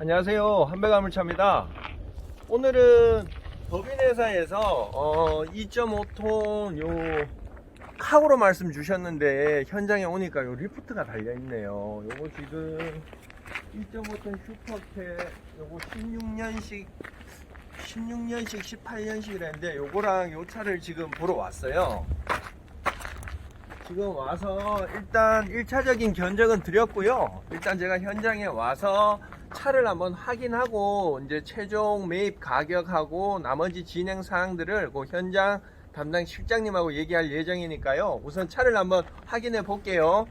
안녕하세요. 한백화물차입니다. 오늘은 법인회사에서 어, 2.5톤 요 카고로 말씀 주셨는데 현장에 오니까 요 리프트가 달려 있네요. 요거 지금 2.5톤 슈퍼캐 요거 16년식 16년식 18년식이라는데 요거랑 요 차를 지금 보러 왔어요. 지금 와서 일단 1차적인 견적은 드렸고요. 일단 제가 현장에 와서 차를 한번 확인하고 이제 최종 매입 가격하고 나머지 진행 사항들을 그 현장 담당 실장님하고 얘기할 예정이니까요. 우선 차를 한번 확인해 볼게요.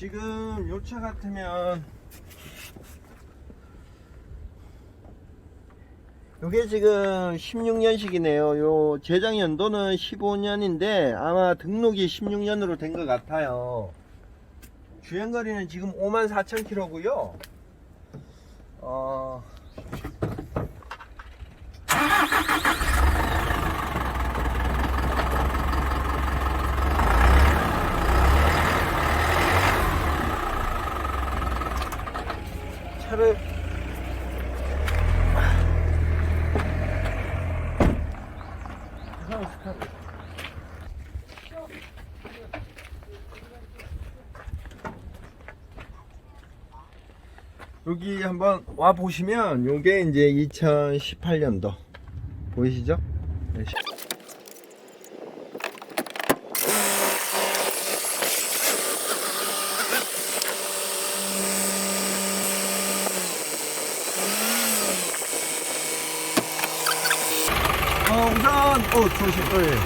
지금 요 차 같으면 요게 지금 16년식이네요. 요 제작 연도는 15년인데 아마 등록이 16년으로 된 것 같아요. 주행거리는 지금 54,000km고요. 어 차를 여기 한번 와 보시면 요게 이제 2018년도 보이시죠? 네, 시- 어, 우선, 어, 조심, 어, 예.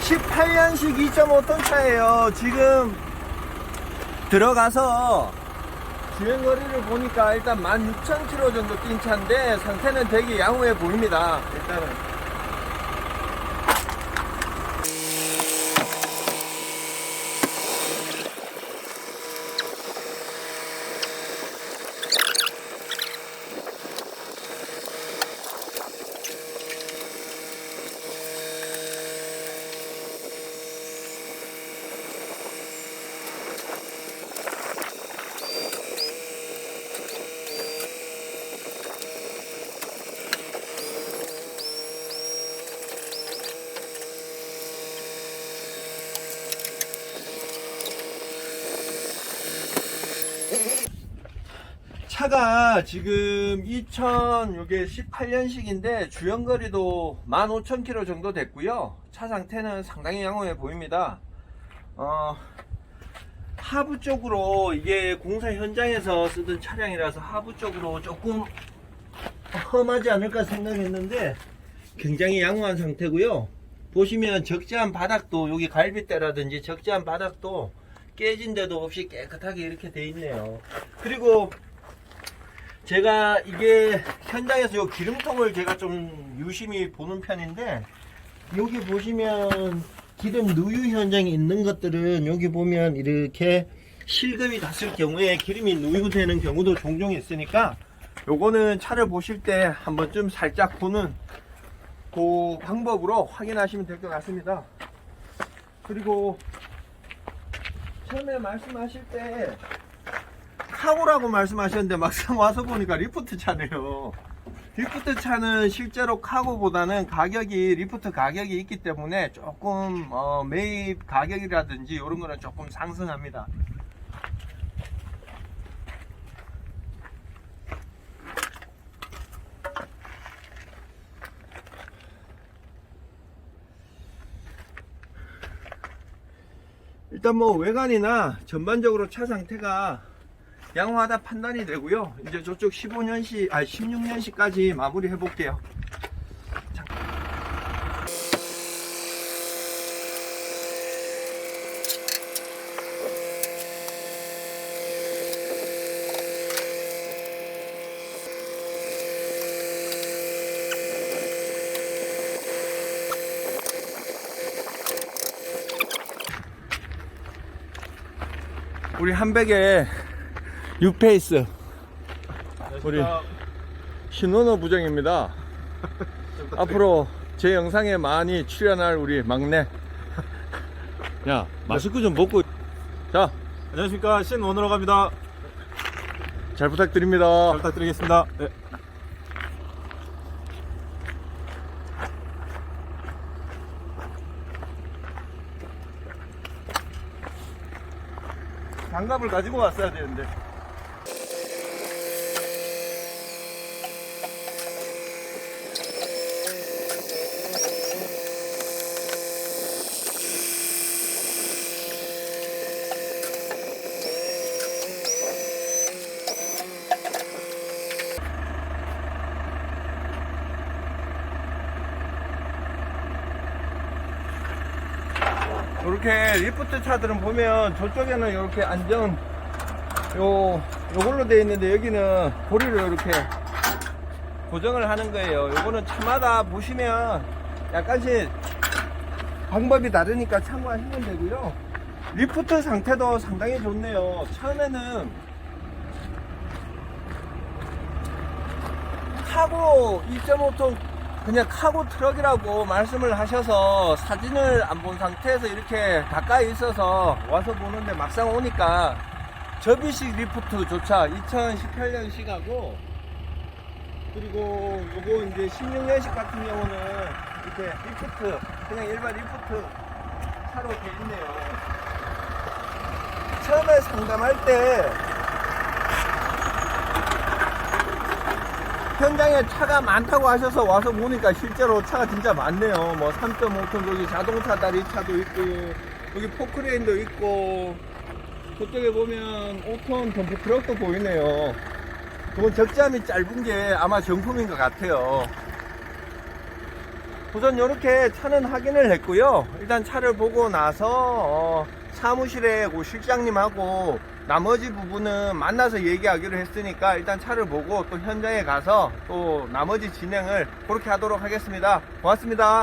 2018년식 2.5톤 차예요. 지금 들어가서 주행 거리를 보니까 일단 16,000km 정도 뛴 차인데 상태는 되게 양호해 보입니다. 일단은. 차가 지금 2000 요게 18년식인데 주행 거리도 15,000km 정도 됐고요. 차 상태는 상당히 양호해 보입니다. 어, 하부 쪽으로 이게 공사 현장에서 쓰던 차량이라서 하부 쪽으로 조금 험하지 않을까 생각했는데 굉장히 양호한 상태고요. 보시면 적재한 바닥도 여기 갈빗대라든지 적재한 바닥도 깨진 데도 없이 깨끗하게 이렇게 돼 있네요. 그리고 제가 이게 현장에서 요 기름통을 제가 좀 유심히 보는 편인데 여기 보시면 기름 누유 현장에 있는 것들은 여기 보면 이렇게 실금이 났을 경우에 기름이 누유되는 경우도 종종 있으니까 요거는 차를 보실 때 한번 좀 살짝 보는 그 방법으로 확인하시면 될 것 같습니다. 그리고 처음에 말씀하실 때 카고라고 말씀하셨는데 막상 와서 보니까 리프트 차네요. 리프트 차는 실제로 카고보다는 가격이 리프트 가격이 있기 때문에 조금 어, 매입 가격이라든지 이런 거는 조금 상승합니다. 일단 뭐 외관이나 전반적으로 차 상태가 양호하다 판단이 되고요. 이제 저쪽 15년시, 아 16년시까지 마무리 해볼게요. 우리 한백에 6페이스. 우리 신원호 부장입니다. 앞으로 제 영상에 많이 출연할 우리 막내. 야 맛있고 좀 먹고. 자. 안녕하십니까. 신원호로 갑니다. 잘 부탁드립니다. 잘 부탁드리겠습니다. 네. 장갑을 가지고 왔어야 되는데. 이렇게 리프트 차들은 보면 저쪽에는 이렇게 안전 요 요걸로 되어 있는데 여기는 고리로 이렇게 고정을 하는 거예요. 요거는 차마다 보시면 약간씩 방법이 다르니까 참고하시면 되고요. 리프트 상태도 상당히 좋네요. 처음에는 카고 2.5톤 그냥 카고 트럭이라고 말씀을 하셔서 사진을 안 본 상태에서 이렇게 가까이 있어서 와서 보는데 막상 오니까 접이식 리프트조차 2018년 식하고 그리고 요거 이제 16년식 같은 경우는 이렇게 리프트 그냥 일반 리프트 차로 돼 있네요. 처음에 상담할 때 현장에 차가 많다고 하셔서 와서 보니까 실제로 차가 진짜 많네요. 뭐 3.5톤 여기 자동차 다리 차도 있고 여기 포크레인도 있고 저쪽에 보면 5톤 덤프 트럭도 보이네요. 그건 적재함이 짧은 게 아마 정품인 것 같아요. 우선 이렇게 차는 확인을 했고요. 일단 차를 보고 나서 어, 사무실에 고 실장님하고 나머지 부분은 만나서 얘기하기로 했으니까 일단 차를 보고 또 현장에 가서 또 나머지 진행을 그렇게 하도록 하겠습니다. 고맙습니다.